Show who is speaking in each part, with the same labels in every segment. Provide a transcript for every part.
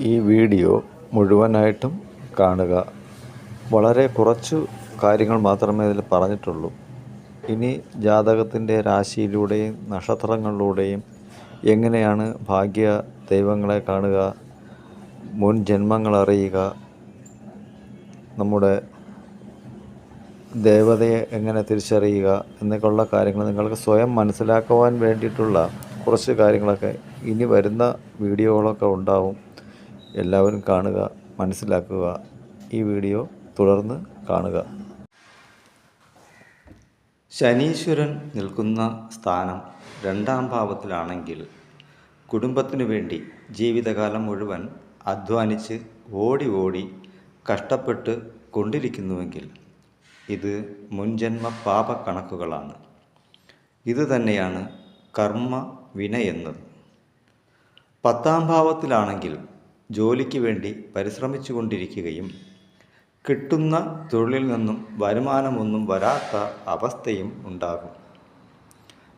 Speaker 1: ഈ വീഡിയോ മുഴുവനായിട്ടും കാണുക. വളരെ കുറച്ച് കാര്യങ്ങൾ മാത്രമേ ഇതിൽ പറഞ്ഞിട്ടുള്ളൂ. ഇനി ജാതകത്തിന്റെ രാശിയിലൂടെയും നക്ഷത്രങ്ങളിലൂടെയും എങ്ങനെയാണ് ഭാഗ്യ ദൈവങ്ങളെ കാണുക മുൻ ജന്മങ്ങൾ അറിയുക നമ്മുടെ ദേവതയെ എങ്ങനെ തിരിച്ചറിയുക എന്നൊക്കെയുള്ള കാര്യങ്ങൾ നിങ്ങൾക്ക് സ്വയം മനസ്സിലാക്കുവാൻ വേണ്ടിയിട്ടുള്ള കുറച്ച് കാര്യങ്ങളൊക്കെ ഇനി വരുന്ന വീഡിയോകളൊക്കെ ഉണ്ടാവും. എല്ലാവരും കാണുക മനസ്സിലാക്കുക. ഈ വീഡിയോ തുടർന്ന് കാണുക. ശനീശ്വരൻ നിൽക്കുന്ന സ്ഥാനം രണ്ടാം ഭാവത്തിലാണെങ്കിൽ കുടുംബത്തിനു വേണ്ടി ജീവിതകാലം മുഴുവൻ അധ്വാനിച്ച് ഓടി ഓടി കഷ്ടപ്പെട്ട് കൊണ്ടിരിക്കുന്നുവെങ്കിൽ ഇത് മുൻജന്മ പാപക്കണക്കുകളാണ്. ഇത് തന്നെയാണ് കർമ്മ വിനയെന്നത്. പത്താം ഭാവത്തിലാണെങ്കിൽ ജോലിക്ക് വേണ്ടി പരിശ്രമിച്ചു കൊണ്ടിരിക്കുകയും കിട്ടുന്ന തൊഴിലിൽ നിന്നും വരുമാനമൊന്നും വരാത്ത അവസ്ഥയും ഉണ്ടാകും.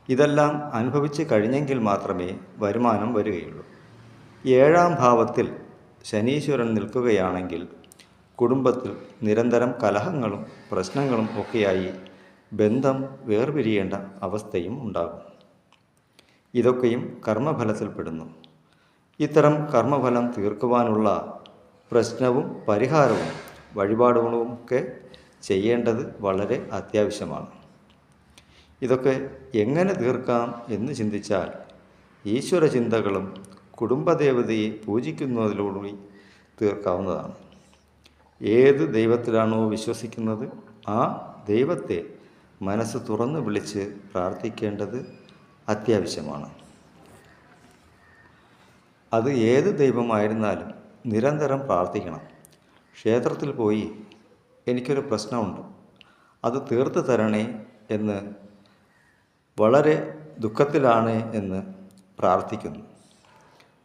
Speaker 1: ഇതെല്ലാം അനുഭവിച്ച് കഴിഞ്ഞെങ്കിൽ മാത്രമേ വരുമാനം വരികയുള്ളൂ. ഏഴാം ഭാവത്തിൽ ശനീശ്വരൻ നിൽക്കുകയാണെങ്കിൽ കുടുംബത്തിൽ നിരന്തരം കലഹങ്ങളും പ്രശ്നങ്ങളും ഒക്കെയായി ബന്ധം വേർപിരിയേണ്ട അവസ്ഥയും ഉണ്ടാകും. ഇതൊക്കെയും കർമ്മഫലത്തിൽപ്പെടുന്നു. ഇത്തരം കർമ്മഫലം തീർക്കുവാനുള്ള പ്രശ്നവും പരിഹാരവും വഴിപാടുകളും ഒക്കെ ചെയ്യേണ്ടത് വളരെ അത്യാവശ്യമാണ്. ഇതൊക്കെ എങ്ങനെ തീർക്കാം എന്ന് ചിന്തിച്ചാൽ ഈശ്വര ചിന്തകളും കുടുംബദേവതയെ പൂജിക്കുന്നതിലൂടെ തീർക്കാവുന്നതാണ്. ഏത് ദൈവത്തിലാണോ വിശ്വസിക്കുന്നത് ആ ദൈവത്തെ മനസ്സ് തുറന്ന് വിളിച്ച് പ്രാർത്ഥിക്കേണ്ടത് അത്യാവശ്യമാണ്. അത് ഏത് ദൈവമായിരുന്നാലും നിരന്തരം പ്രാർത്ഥിക്കണം. ക്ഷേത്രത്തിൽ പോയി എനിക്കൊരു പ്രശ്നമുണ്ട്. അത് തീർത്ത് തരണേ എന്ന് വളരെ ദുഃഖത്തിലാണ് എന്ന് പ്രാർത്ഥിക്കുന്നു.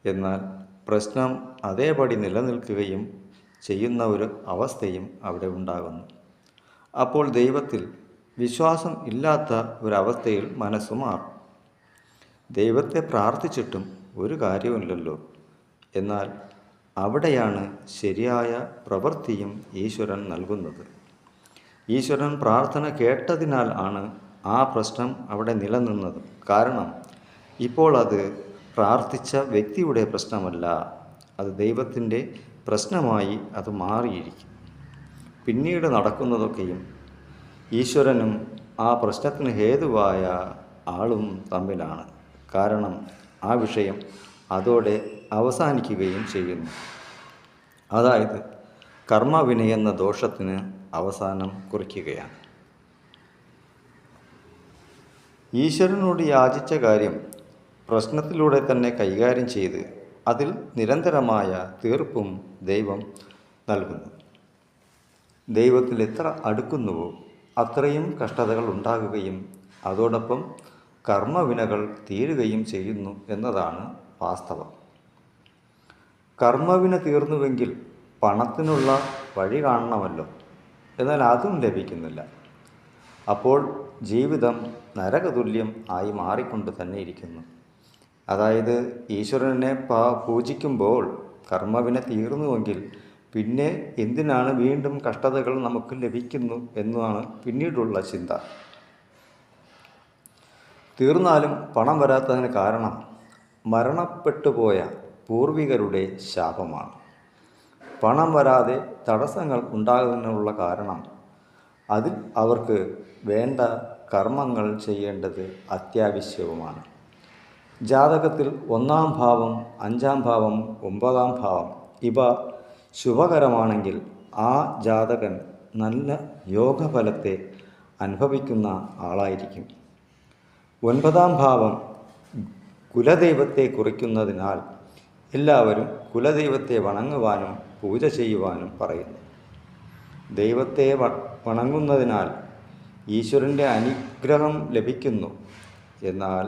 Speaker 1: എന്നാൽ പ്രശ്നം അതേപടി നിലനിൽക്കുകയും ചെയ്യുന്ന ഒരു അവസ്ഥയും അവിടെ ഉണ്ടാകുന്നു. അപ്പോൾ ദൈവത്തിൽ വിശ്വാസം ഇല്ലാത്ത ഒരവസ്ഥയിൽ മനസ്സ് മാറും. ദൈവത്തെ പ്രാർത്ഥിച്ചിട്ടും ഒരു കാര്യവുമില്ലല്ലോ. എന്നാൽ അവിടെയാണ് ശരിയായ പ്രവൃത്തിയും ഈശ്വരൻ നൽകുന്നത്. ഈശ്വരൻ പ്രാർത്ഥന കേട്ടതിനാൽ ആണ് ആ പ്രശ്നം അവിടെ നിലനിന്നത്. കാരണം ഇപ്പോൾ അത് പ്രാർത്ഥിച്ച വ്യക്തിയുടെ പ്രശ്നമല്ല. അത് ദൈവത്തിന്റെ പ്രശ്നമായി അത് മാറിയിരിക്കും. പിന്നീട് നടക്കുന്നതൊക്കെയും ഈശ്വരനും ആ പ്രശ്നത്തിന് ഹേതുവായ ആളും തമ്മിലാണ്. കാരണം ആ വിഷയം അതോടെ അവസാനിക്കുകയും ചെയ്യുന്നു. അതായത് കർമ്മവിനയെന്ന ദോഷത്തിന് അവസാനം കുറിക്കുകയാണ്. ഈശ്വരനോട് യാചിച്ച കാര്യം പ്രശ്നത്തിലൂടെ തന്നെ കൈകാര്യം ചെയ്ത് അതിൽ നിരന്തരമായ തീർപ്പും ദൈവം നൽകുന്നു. ദൈവത്തിൽ എത്ര അടുക്കുന്നുവോ അത്രയും കഷ്ടതകൾ ഉണ്ടാകുകയും അതോടൊപ്പം കർമ്മവിനകൾ തീരുകയും ചെയ്യുന്നു എന്നതാണ് വാസ്തവം. കർമ്മവിന തീർന്നുവെങ്കിൽ പണത്തിനുള്ള വഴി കാണണമല്ലോ. എന്നാൽ അതും ലഭിക്കുന്നില്ല. അപ്പോൾ ജീവിതം നരകതുല്യം ആയി മാറിക്കൊണ്ട് തന്നെ ഇരിക്കുന്നു. അതായത് ഈശ്വരനെ പൂജിക്കുമ്പോൾ കർമ്മവിന തീർന്നുവെങ്കിൽ പിന്നെ എന്തിനാണ് വീണ്ടും കഷ്ടതകൾ നമുക്ക് ലഭിക്കുന്നു എന്നാണ് പിന്നീടുള്ള ചിന്ത. തീർന്നാലും പണം വരാത്തതിന് കാരണം മരണപ്പെട്ടുപോയ പൂർവികരുടെ ശാപമാണ്. പണം വരാതെ തടസ്സങ്ങൾ ഉണ്ടാകുന്നതിനുള്ള കാരണം അതിൽ അവർക്ക് വേണ്ട കർമ്മങ്ങൾ ചെയ്യേണ്ടത് അത്യാവശ്യവുമാണ്. ജാതകത്തിൽ ഒന്നാം ഭാവം അഞ്ചാം ഭാവം ഒമ്പതാം ഭാവം ഇവ ശുഭകരമാണെങ്കിൽ ആ ജാതകൻ നല്ല യോഗഫലത്തെ അനുഭവിക്കുന്ന ആളായിരിക്കും. ഒൻപതാം ഭാവം കുലദൈവത്തെ കുറിക്കുന്നതിനാൽ എല്ലാവരും കുലദൈവത്തെ വണങ്ങുവാനും പൂജ ചെയ്യുവാനും പറയുന്നു. ദൈവത്തെ വണങ്ങുന്നതിനാൽ ഈശ്വരന്റെ അനുഗ്രഹം ലഭിക്കുന്നു. എന്നാൽ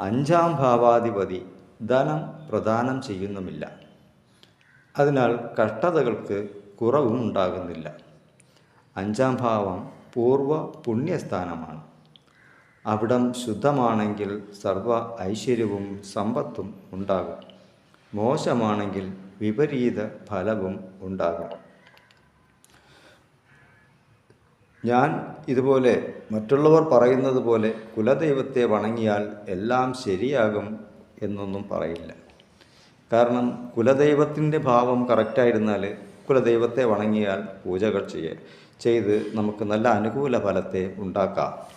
Speaker 1: അഞ്ചാം ഭാവാധിപതി ധനം പ്രദാനം ചെയ്യുന്നുമില്ല. അതിനാൽ കഷ്ടതകൾക്ക് കുറവും ഉണ്ടാകുന്നില്ല അഞ്ചാം ഭാവം പൂർവ പുണ്യസ്ഥാനമാണ്. അവിടം ശുദ്ധമാണെങ്കിൽ സർവ ഐശ്വര്യവും സമ്പത്തും ഉണ്ടാകും. മോശമാണെങ്കിൽ വിപരീത ഫലവും ഉണ്ടാകും. ഞാൻ ഇതുപോലെ മറ്റുള്ളവർ പറയുന്നത് പോലെ കുലദൈവത്തെ വണങ്ങിയാൽ എല്ലാം ശരിയാകും എന്നൊന്നും പറയില്ല. കാരണം കുലദൈവത്തിന്റെ ഭാവം കറക്റ്റായിരുന്നാൽ കുലദൈവത്തെ വണങ്ങിയാൽ പൂജകൾ ചെയ്യ ചെയ്ത് നമുക്ക് നല്ല അനുകൂല ഫലത്തെ ഉണ്ടാക്കാം.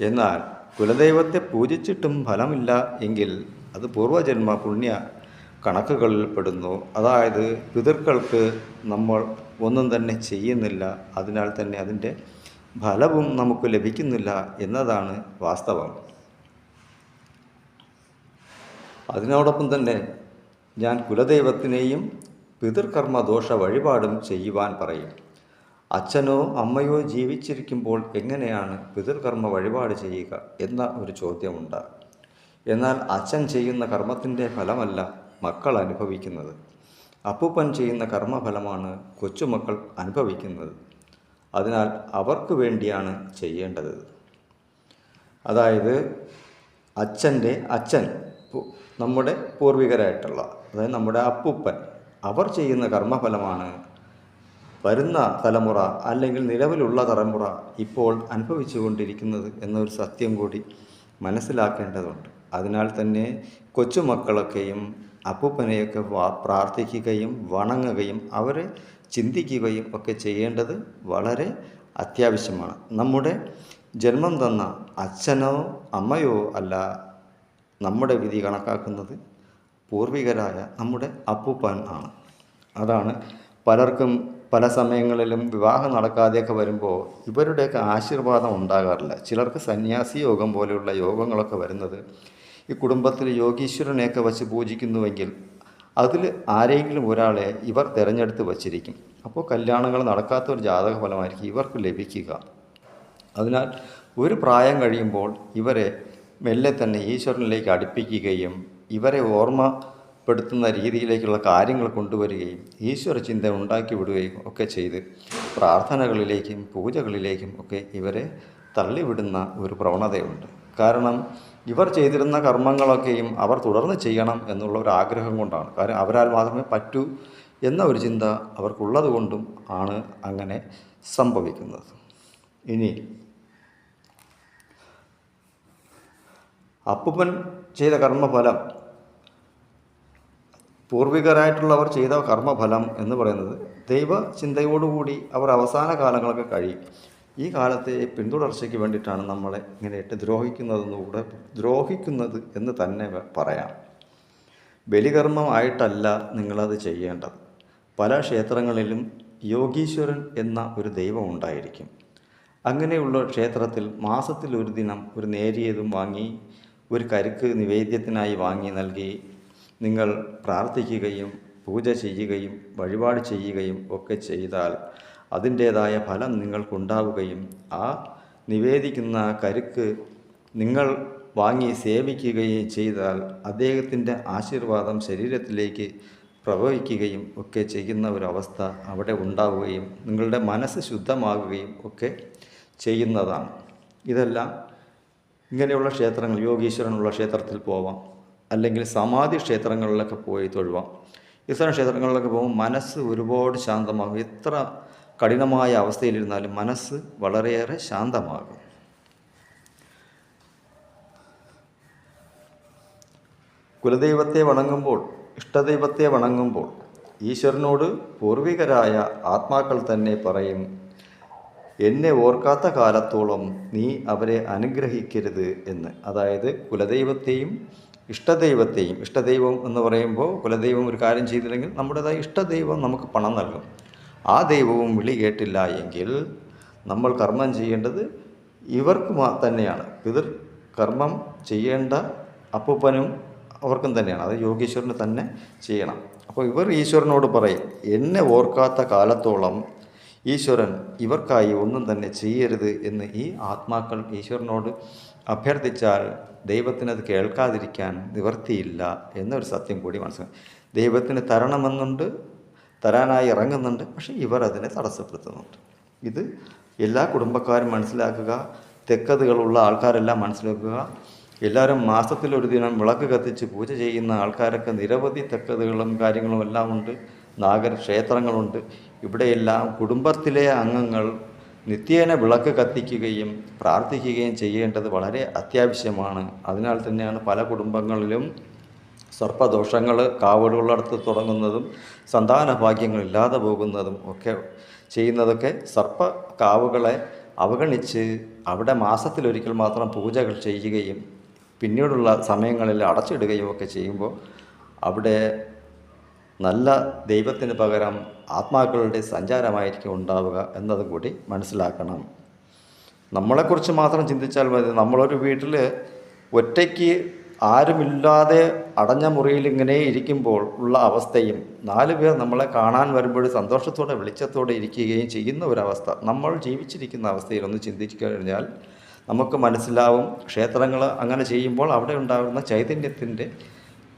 Speaker 1: എന്നാൽ കുലദൈവത്തെ പൂജിച്ചിട്ടും ഫലമില്ല എങ്കിൽ അത് പൂർവജന്മ പുണ്യ കണക്കുകളിൽ പെടുന്നു. അതായത് പിതൃക്കൾക്ക് നമ്മൾ ഒന്നും തന്നെ ചെയ്യുന്നില്ല അതിനാൽ തന്നെ അതിന്റെ ഫലവും നമുക്ക് ലഭിക്കുന്നില്ല എന്നതാണ് വാസ്തവം. അതിനോടൊപ്പം തന്നെ ഞാൻ കുലദൈവത്തിനെയും പിതൃകർമ്മ ദോഷ വഴിപാടും ചെയ്യുവാൻ പറയും. അച്ഛനോ അമ്മയോ ജീവിച്ചിരിക്കുമ്പോൾ എങ്ങനെയാണ് പിതൃകർമ്മ വഴിപാട് ചെയ്യുക എന്ന ഒരു ചോദ്യമുണ്ട്. എന്നാൽ അച്ഛൻ ചെയ്യുന്ന കർമ്മത്തിന്റെ ഫലമല്ല മക്കൾ അനുഭവിക്കുന്നത്. അപ്പൂപ്പൻ ചെയ്യുന്ന കർമ്മഫലമാണ് കൊച്ചുമക്കൾ അനുഭവിക്കുന്നത്. അതിനാൽ അവർക്ക് വേണ്ടിയാണ് ചെയ്യേണ്ടത്. അതായത് അച്ഛന്റെ അച്ഛൻ നമ്മുടെ പൂർവികരായിട്ടുള്ള അതായത് നമ്മുടെ അപ്പൂപ്പൻ അവർ ചെയ്യുന്ന കർമ്മഫലമാണ് വരുന്ന തലമുറ അല്ലെങ്കിൽ നിലവിലുള്ള തലമുറ ഇപ്പോൾ അനുഭവിച്ചു കൊണ്ടിരിക്കുന്നത് എന്നൊരു സത്യം കൂടി മനസ്സിലാക്കേണ്ടതുണ്ട്. അതിനാൽ തന്നെ കൊച്ചുമക്കളൊക്കെയും അപ്പൂപ്പനെയൊക്കെ പ്രാർത്ഥിക്കുകയും വണങ്ങുകയും അവരെ ചിന്തിക്കുകയും ഒക്കെ ചെയ്യേണ്ടത് വളരെ അത്യാവശ്യമാണ്. നമ്മുടെ ജന്മം തന്ന അച്ഛനോ അമ്മയോ അല്ല നമ്മുടെ വിധി കണക്കാക്കുന്നത് പൂർവികരായ നമ്മുടെ അപ്പൂപ്പൻ ആണ്. അതാണ് പലർക്കും പല സമയങ്ങളിലും വിവാഹം നടക്കാതെയൊക്കെ വരുമ്പോൾ ഇവരുടെയൊക്കെ ആശീർവാദം ഉണ്ടാകാറില്ല. ചിലർക്ക് സന്യാസി യോഗം പോലെയുള്ള യോഗങ്ങളൊക്കെ വരുന്നത് ഈ കുടുംബത്തിൽ യോഗീശ്വരനെയൊക്കെ വച്ച് പൂജിക്കുന്നുവെങ്കിൽ അതിൽ ആരെങ്കിലും ഒരാളെ ഇവർ തിരഞ്ഞെടുത്ത് വച്ചിരിക്കും. അപ്പോൾ കല്യാണങ്ങൾ നടക്കാത്ത ഒരു ജാതക ഫലമായിരിക്കും ഇവർക്ക് ലഭിക്കുക. അതിനാൽ ഒരു പ്രായം കഴിയുമ്പോൾ ഇവരെ മെല്ലെ തന്നെ ഈശ്വരനിലേക്ക് അടുപ്പിക്കുകയും ഇവരെ ഓർമ്മപ്പെടുത്തുന്ന രീതിയിലേക്കുള്ള കാര്യങ്ങൾ കൊണ്ടുവരികയും ഈശ്വര ചിന്ത ഉണ്ടാക്കി വിടുകയും ഒക്കെ ചെയ്ത് പ്രാർത്ഥനകളിലേക്കും പൂജകളിലേക്കും ഒക്കെ ഇവരെ തള്ളിവിടുന്ന ഒരു പ്രവണതയുണ്ട്. കാരണം ഇവർ ചെയ്തിരുന്ന കർമ്മങ്ങളൊക്കെയും അവർ തുടർന്ന് ചെയ്യണം എന്നുള്ള ഒരു ആഗ്രഹം കൊണ്ടാണ്. കാരണം അവരാൽ മാത്രമേ പറ്റൂ എന്ന ഒരു ചിന്ത അവർക്കുള്ളത് കൊണ്ടും ആണ് അങ്ങനെ സംഭവിക്കുന്നത്. ഇനി അപ്പുപ്പൻ ചെയ്ത കർമ്മഫലം പൂർവികരായിട്ടുള്ളവർ ചെയ്ത കർമ്മഫലം എന്ന് പറയുന്നത് ദൈവ ചിന്തയോടുകൂടി അവർ അവസാന കാലങ്ങളൊക്കെ കഴിയും. ഈ കാലത്തെ പിന്തുടർച്ചയ്ക്ക് വേണ്ടിയിട്ടാണ് നമ്മളെ ഇങ്ങനെയിട്ട് ദ്രോഹിക്കുന്നതെന്നുകൂടെ ദ്രോഹിക്കുന്നത് എന്ന് തന്നെ പറയാം. ബലികർമ്മമായിട്ടല്ല നിങ്ങളത് ചെയ്യേണ്ടത്. പല ക്ഷേത്രങ്ങളിലും യോഗീശ്വരൻ എന്ന ഒരു ദൈവം ഉണ്ടായിരിക്കും. അങ്ങനെയുള്ള ക്ഷേത്രത്തിൽ മാസത്തിൽ ഒരു ദിനം ഒരു നേരിയതും വാങ്ങി ഒരു കരുക്ക് നിവേദ്യത്തിനായി വാങ്ങി നൽകി നിങ്ങൾ പ്രാർത്ഥിക്കുകയും പൂജ ചെയ്യുകയും വഴിപാട് ചെയ്യുകയും ഒക്കെ ചെയ്താൽ അതിന്റേതായ ഫലം നിങ്ങൾക്കുണ്ടാവുകയും ആ നിവേദിക്കുന്ന കരുക്ക് നിങ്ങൾ വാങ്ങി സേവിക്കുകയും ചെയ്താൽ അദ്ദേഹത്തിന്റെ ആശീർവാദം ശരീരത്തിലേക്ക് പ്രവഹിക്കുകയും ഒക്കെ ചെയ്യുന്ന ഒരവസ്ഥ അവിടെ ഉണ്ടാവുകയും നിങ്ങളുടെ മനസ്സ് ശുദ്ധമാകുകയും ഒക്കെ ചെയ്യുന്നതാണ്. ഇതെല്ലാം ഇങ്ങനെയുള്ള ക്ഷേത്രങ്ങൾ യോഗീശ്വരനുള്ള ക്ഷേത്രത്തിൽ പോവാം. അല്ലെങ്കിൽ സമാധി ക്ഷേത്രങ്ങളിലൊക്കെ പോയി തൊഴുവാം. ഇത്തരം ക്ഷേത്രങ്ങളിലൊക്കെ പോകുമ്പോൾ മനസ്സ് ഒരുപാട് ശാന്തമാകും. എത്ര കഠിനമായ അവസ്ഥയിലിരുന്നാലും മനസ്സ് വളരെയേറെ ശാന്തമാകും. കുലദൈവത്തെ വണങ്ങുമ്പോൾ ഇഷ്ടദൈവത്തെ വണങ്ങുമ്പോൾ ഈശ്വരനോട് പൂർവികരായ ആത്മാക്കൾ തന്നെ പറയും എന്നെ ഓർക്കാത്ത കാലത്തോളം നീ അവരെ അനുഗ്രഹിക്കരുത് എന്ന്. അതായത് കുലദൈവത്തെയും ഇഷ്ടദൈവത്തെയും ഇഷ്ടദൈവം എന്ന് പറയുമ്പോൾ കുലദൈവം ഒരു കാര്യം ചെയ്തില്ലെങ്കിൽ നമ്മുടേതായ ഇഷ്ടദൈവം നമുക്ക് പണം നൽകും. ആ ദൈവവും വിളി കേട്ടില്ല എങ്കിൽ നമ്മൾ കർമ്മം ചെയ്യേണ്ടത് ഇവർക്ക് തന്നെയാണ്. പിതൃ കർമ്മം ചെയ്യേണ്ട അപ്പൂപ്പനും അവർക്കും തന്നെയാണ്. അത് യോഗീശ്വരന് തന്നെ ചെയ്യണം. അപ്പോൾ ഇവർ ഈശ്വരനോട് പറയും എന്നെ ഓർക്കാത്ത കാലത്തോളം ഈശ്വരൻ ഇവർക്കായി ഒന്നും തന്നെ ചെയ്യരുത് എന്ന് ഈ ആത്മാക്കൾ ഈശ്വരനോട് അഭ്യർത്ഥിച്ചാൽ ദൈവത്തിനത് കേൾക്കാതിരിക്കാൻ നിവർത്തിയില്ല എന്നൊരു സത്യം കൂടി മനസ്സിലാക്കും ദൈവത്തിന് തരണമെന്നുണ്ട് തരാനായി ഇറങ്ങുന്നുണ്ട് പക്ഷേ ഇവർ അതിനെ തടസ്സപ്പെടുത്തുന്നുണ്ട്. ഇത് എല്ലാ കുടുംബക്കാരും മനസ്സിലാക്കുക തെക്കതുകളുള്ള ആൾക്കാരെല്ലാം മനസ്സിലാക്കുക. എല്ലാവരും മാസത്തിലൊരു ദിനം വിളക്ക് കത്തിച്ച് പൂജ ചെയ്യുന്ന ആൾക്കാരൊക്കെ നിരവധി തെക്കതുകളും കാര്യങ്ങളും എല്ലാം ഉണ്ട്. നാഗര ക്ഷേത്രങ്ങളുണ്ട്. ഇവിടെയെല്ലാം കുടുംബത്തിലെ അംഗങ്ങൾ നിത്യേന വിളക്ക് കത്തിക്കുകയും പ്രാർത്ഥിക്കുകയും ചെയ്യേണ്ടത് വളരെ അത്യാവശ്യമാണ്. അതിനാൽ തന്നെയാണ് പല കുടുംബങ്ങളിലും സർപ്പദോഷങ്ങൾ കാവടുകളടുത്ത് തുടങ്ങുന്നതും സന്താന ഭാഗ്യങ്ങളില്ലാതെ പോകുന്നതും ഒക്കെ ചെയ്യുന്നതൊക്കെ സർപ്പ കാവുകളെ അവഗണിച്ച് അവിടെ മാസത്തിലൊരിക്കൽ മാത്രം പൂജകൾ ചെയ്യുകയും പിന്നീടുള്ള സമയങ്ങളിൽ അടച്ചിടുകയും ഒക്കെ ചെയ്യുമ്പോൾ അവിടെ നല്ല ദൈവത്തിന് പകരം ആത്മാക്കളുടെ സഞ്ചാരമായിരിക്കും ഉണ്ടാവുക എന്നതും കൂടി മനസ്സിലാക്കണം. നമ്മളെക്കുറിച്ച് മാത്രം ചിന്തിച്ചാൽ മതി. നമ്മളൊരു വീട്ടിൽ ഒറ്റയ്ക്ക് ആരുമില്ലാതെ അടഞ്ഞ മുറിയിൽ ഇങ്ങനെ ഇരിക്കുമ്പോൾ ഉള്ള അവസ്ഥയും നാല് പേർ നമ്മളെ കാണാൻ വരുമ്പോൾ സന്തോഷത്തോടെ വെളിച്ചത്തോടെ ഇരിക്കുകയും ചെയ്യുന്ന ഒരവസ്ഥ നമ്മൾ ജീവിച്ചിരിക്കുന്ന അവസ്ഥയിൽ ഒന്ന് ചിന്തിച്ചു കഴിഞ്ഞാൽ നമുക്ക് മനസ്സിലാവും. ക്ഷേത്രങ്ങൾ അങ്ങനെ ചെയ്യുമ്പോൾ അവിടെ ഉണ്ടാകുന്ന ചൈതന്യത്തിന്റെ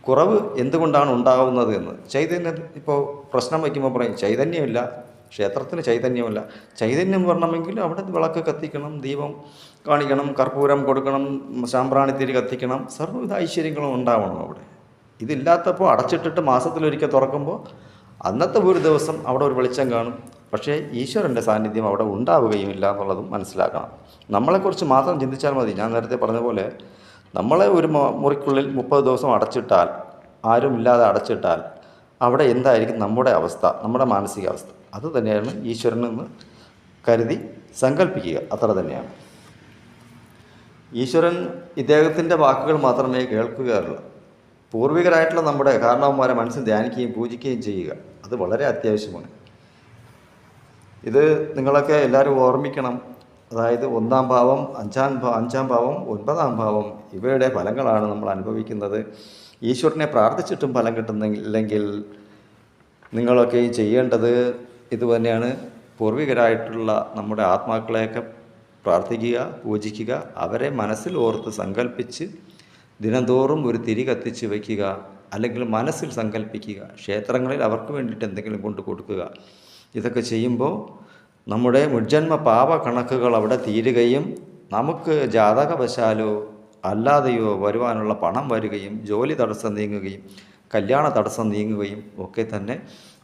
Speaker 1: കുറവ് എന്തുകൊണ്ടാണ് ഉണ്ടാകുന്നത് എന്ന്. ചൈതന്യം ഇപ്പോൾ പ്രശ്നം വയ്ക്കുമ്പോൾ പറയും ചൈതന്യമില്ല ക്ഷേത്രത്തിന് ചൈതന്യമില്ല. ചൈതന്യം വരണമെങ്കിൽ അവിടെ വിളക്ക് കത്തിക്കണം ദീപം കാണിക്കണം കർപ്പൂരം കൊടുക്കണം സാമ്പ്രാണിത്തിരി കത്തിക്കണം. സർവവിധ ഐശ്വര്യങ്ങളും ഉണ്ടാവണം അവിടെ. ഇതില്ലാത്തപ്പോൾ അടച്ചിട്ടിട്ട് മാസത്തിലൊരിക്കൽ തുറക്കുമ്പോൾ അന്നത്തെ ഒരു ദിവസം അവിടെ ഒരു വെളിച്ചം കാണും. പക്ഷേ ഈശ്വരന്റെ സാന്നിധ്യം അവിടെ ഉണ്ടാവുകയും ഇല്ല എന്നുള്ളതും മനസ്സിലാക്കണം. നമ്മളെക്കുറിച്ച് മാത്രം ചിന്തിച്ചാൽ മതി. ഞാൻ നേരത്തെ പറഞ്ഞ പോലെ നമ്മളെ ഒരു മുറിക്കുള്ളിൽ മുപ്പത് ദിവസം അടച്ചിട്ടാൽ ആരുമില്ലാതെ അടച്ചിട്ടാൽ അവിടെ എന്തായിരിക്കും നമ്മുടെ അവസ്ഥ നമ്മുടെ മാനസികാവസ്ഥ? അത് തന്നെയാണ് ഈശ്വരനെന്ന് കരുതി സങ്കല്പിക്കുക അത്ര തന്നെയാണ്. ഈശ്വരൻ ഇദ്ദേഹത്തിന്റെ വാക്കുകൾ മാത്രമേ കേൾക്കുകയുള്ളൂ. പൂർവികരായിട്ടുള്ള നമ്മുടെ കാരണവന്മാരെ മനസ്സിൽ ധ്യാനിക്കുകയും പൂജിക്കുകയും ചെയ്യുക അത് വളരെ അത്യാവശ്യമാണ്. ഇത് നിങ്ങളൊക്കെ എല്ലാവരും ഓർമ്മിക്കണം. അതായത് ഒന്നാം ഭാവം അഞ്ചാം അഞ്ചാം ഭാവം ഒൻപതാം ഭാവം ഇവയുടെ ഫലങ്ങളാണ് നമ്മൾ അനുഭവിക്കുന്നത്. ഈശ്വരനെ പ്രാർത്ഥിച്ചിട്ടും ഫലം കിട്ടുന്നില്ലെങ്കിൽ നിങ്ങളൊക്കെ ചെയ്യേണ്ടത് ഇതുതന്നെയാണ്. പൂർവികരായിട്ടുള്ള നമ്മുടെ ആത്മാക്കളെയൊക്കെ പ്രാർത്ഥിക്കുക പൂജിക്കുക അവരെ മനസ്സിൽ ഓർത്ത് സങ്കല്പിച്ച് ദിനംതോറും ഒരു തിരി കത്തിച്ച് വയ്ക്കുക അല്ലെങ്കിൽ മനസ്സിൽ സങ്കല്പിക്കുക ക്ഷേത്രങ്ങളിൽ അവർക്ക് വേണ്ടിയിട്ട് എന്തെങ്കിലും കൊണ്ട് കൊടുക്കുക. ഇതൊക്കെ ചെയ്യുമ്പോൾ നമ്മുടെ മുജ്ജന്മ പാപ കണക്കുകൾ അവിടെ തീരുകയും നമുക്ക് ജാതകവശാലോ അല്ലാതെയോ വരുവാനുള്ള പണം വരികയും ജോലി തടസ്സം നീങ്ങുകയും കല്യാണ തടസ്സം നീങ്ങുകയും ഒക്കെ തന്നെ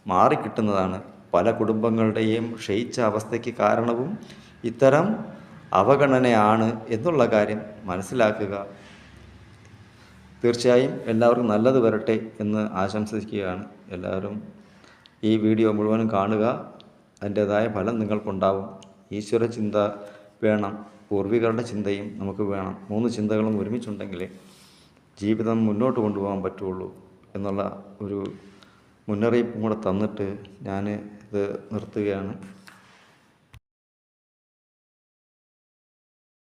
Speaker 1: മാറിക്കിട്ടുന്നതാണ്. പല കുടുംബങ്ങളുടെയും ക്ഷയിച്ച അവസ്ഥയ്ക്ക് കാരണവും ഇത്തരം അവഗണനയാണ് എന്നുള്ള കാര്യം മനസ്സിലാക്കുക. തീർച്ചയായും എല്ലാവർക്കും നല്ലത് വരട്ടെ എന്ന് ആശംസിക്കുകയാണ്. എല്ലാവരും ഈ വീഡിയോ മുഴുവനും കാണുക. അതിന്റേതായ ഫലം നിങ്ങൾക്കുണ്ടാവും. ഈശ്വര ചിന്ത വേണം. പൂർവികരുടെ ചിന്തയും നമുക്ക് വേണം. മൂന്ന് ചിന്തകളും ഒരുമിച്ചുണ്ടെങ്കിലേ ജീവിതം മുന്നോട്ട് കൊണ്ടുപോകാൻ പറ്റുള്ളൂ എന്നുള്ള ഒരു മുന്നറിയിപ്പും കൂടെ തന്നിട്ട് ഞാൻ ഇത് നിർത്തുകയാണ്.